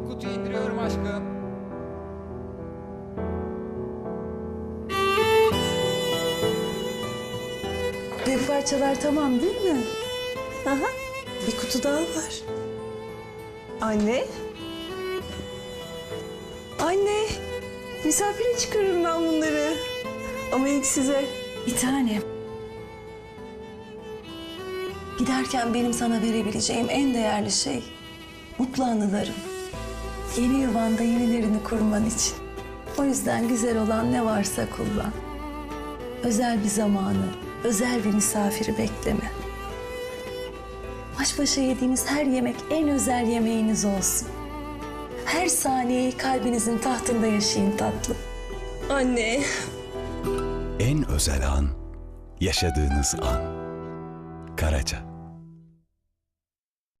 Büyük kutuyu indiriyorum aşkım. Büyük parçalar tamam değil mi? Aha. Bir kutu daha var. Anne. Anne. Misafire çıkarırım ben bunları. Ama ilk size. Bir tane. Giderken benim sana verebileceğim en değerli şey mutlu anılarım. Yeni yuvanda yenilerini kurman için. O yüzden güzel olan ne varsa kullan. Özel bir zamanı, özel bir misafiri bekleme. Baş başa yediğiniz her yemek en özel yemeğiniz olsun. Her saniyeyi kalbinizin tahtında yaşayın tatlım. Anne. En özel an yaşadığınız an. Karaca.